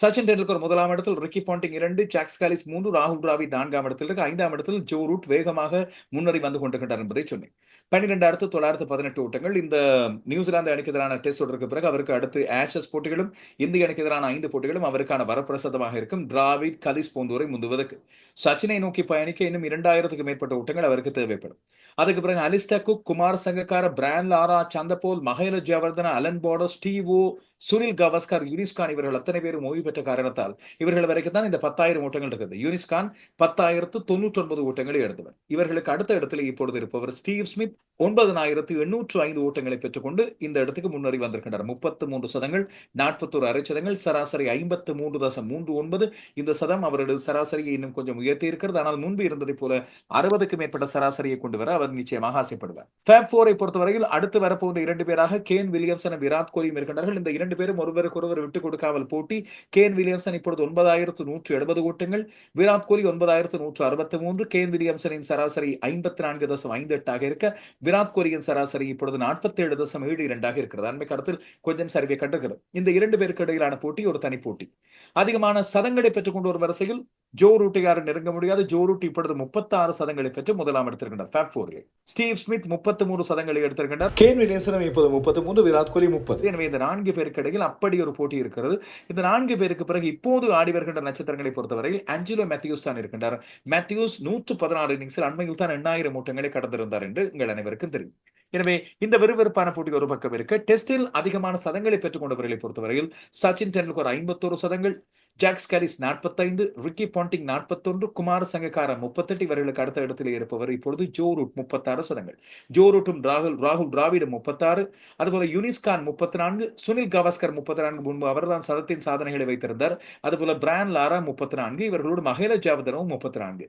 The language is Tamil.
சச்சின் டெண்டுல்கர் முதலாம் இடத்தில் ரிக்கி பாண்டிங் இரண்டு ஜாக்ஸ் காலிஸ் மூன்று ராகுல் டிராவிட் நான்காம் இடத்தில் இருக்கு. ஐந்தாம் இடத்தில் ஜோ ரூட் வேகமாக முன்னேறி வந்து கொண்டிருக்கின்றார் என்பதை சொன்னேன். பன்னிரெண்டாயிரத்து தொள்ளாயிரத்து பதினெட்டு ஓட்டங்கள். இந்த நியூசிலாந்து அணிக்கு எதிரான டெஸ்ட் தொடருக்கு பிறகு அவருக்கு அடுத்து ஆஷஸ் போட்டிகளும் இந்திய அணிக்கு எதிரான ஐந்து போட்டிகளும் அவருக்கான வரப்பிரசாதமாக இருக்கும். டிராவிட் கலிஸ் போன்றோரை முந்துவதற்கு. சச்சினை நோக்கி பயணிக்க இன்னும் இரண்டாயிரத்துக்கு மேற்பட்ட ஓட்டங்கள் அவருக்கு தேவைப்படும். அதுக்கு பிறகு Alastair Cook Kumar Sangakkara Brian Lara Chanderpaul Mahela Jayawardene Allan Border Steve Sunil Gavaskar Younis Khan இவர்கள் அத்தனை பேரும் ஓய்வு பெற்ற காரணத்தால் இவர்கள் வரைக்கும் தான் இந்த பத்தாயிரம் ஓட்டங்கள் இருக்குது. யூனிஸ்கான் பத்தாயிரத்து தொண்ணூற்றி ஒன்பது ஓட்டங்களை எடுத்தவர். இவர்களுக்கு அடுத்த இடத்துல இப்பொழுது இருப்பவர் ஸ்டீவ் ஸ்மித் ஒன்பதனாயிரத்து எண்ணூற்று ஐந்து ஓட்டங்களை பெற்றுக்கொண்டு இந்த இடத்துக்கு முன்னேறி வந்திருக்கின்றனர். முப்பத்து மூன்று சதங்கள் நாற்பத்தோரு அரை சதங்கள் சராசரி ஐம்பத்து மூன்று தசம் மூன்று ஒன்பது. இந்த சதம் அவரது சராசரியை இன்னும் கொஞ்சம் உயர்த்தி இருக்கிறது. ஆனால் முன்பு இருந்ததை போல அறுபதுக்கு மேற்பட்ட சராசரியை கொண்டு வர அவர் நிச்சயமாக ஆசைப்படுவார். ஃபேப் போரை பொறுத்தவரையில் அடுத்து வரப்போகிற இரண்டு பேராக கேன் வில்லியம்சன் விராட் கோலியும் இருக்கின்றார்கள். இந்த இரண்டு பேரும் ஒருவருக்கு ஒருவர் விட்டுக் கொடுக்காமல் போட்டி. கேன் வில்லியம்சன் இப்பொழுது ஒன்பதாயிரத்து நூற்று எழுபது ஓட்டங்கள் விராட் கோலி ஒன்பதாயிரத்து நூற்று அறுபத்தி மூன்று. கேன் வில்லியம்சனின் சராசரி ஐம்பத்தி நான்கு தசம் ஐந்து எட்டாக இருக்க விராட் கோலியின் சராசரி இப்பொழுது நாற்பத்தி ஏழு தசம் ஏழு இரண்டாக இருக்கிறது. அண்மை கருத்தில் கொஞ்சம் சரிவை கண்டிருக்கிறது இந்த இரண்டு பேருக்கு இடையிலான போட்டி ஒரு தனி போட்டி. அதிகமான சதங்களை பெற்றுக்கொண்டு ஒரு வரிசையில் ஜோ ரூட்டை யாரும் நெருங்க முடியாது. ஜோ ரூட் இப்பொழுது முப்பத்தி ஆறு சதங்களை பெற்று முதலாம் எடுத்திருக்கின்றார். ஃபேப் போரில் ஸ்டீவ் ஸ்மித் முப்பத்தி மூன்று சதங்களை எடுத்திருக்கின்றார். கேன் வில்லியம்சனும் இப்போது முப்பத்தி மூன்று விராட் கோலி முப்பது. எனவே இந்த நான்கு பேருக்கு இடையில் அப்படி ஒரு போட்டி இருக்கிறது. இந்த நான்கு பேருக்கு பிறகு இப்போது ஆடி வருகின்ற நட்சத்திரங்களை பொறுத்தவரையில் அஞ்சலோ மேத்யூஸ் தான் இருக்கின்றார். மேத்யூஸ் நூற்று பதினாறு இன்னிங்ஸில் அண்மையில் தான் எண்ணாயிரம் ஓட்டங்களை கடந்திருந்தார் என்று உங்கள் அனைவருக்கும் தெரியும். எனவே இந்த விறுவிறுப்பான போட்டி ஒரு பக்கம் இருக்க. டெஸ்டில் அதிகமான சதங்களை பெற்றுக் கொண்டவர்களை பொறுத்தவரையில் சச்சின் டெண்டுல்கர் ஐம்பத்தோரு சதங்கள் ஜாக்ஸ் காலிஸ் நாற்பத்தைந்து ரிக்கி பாண்டிங் நாற்பத்தொன்று குமார் சங்கக்கார முப்பத்தெட்டு இவர்களுக்கு அடுத்த இடத்தில் இருப்பவர் இப்பொழுது ஜோ ரூட் முப்பத்தாறு சதங்கள். ஜோ ரூட்டும் ராகுல் ராகுல் டிராவிடும் முப்பத்தாறு அதுபோல யூனிஸ்கான் முப்பத்தி நான்கு சுனில் கவாஸ்கர் முப்பத்தி நான்கு முன்பு அவர்தான் சதத்தின் சாதனைகளை வைத்திருந்தார். அதுபோல பிரான் லாரா முப்பத்தி நான்கு இவர்களோடு மகேல ஜாவதனவும் முப்பத்தி நான்கு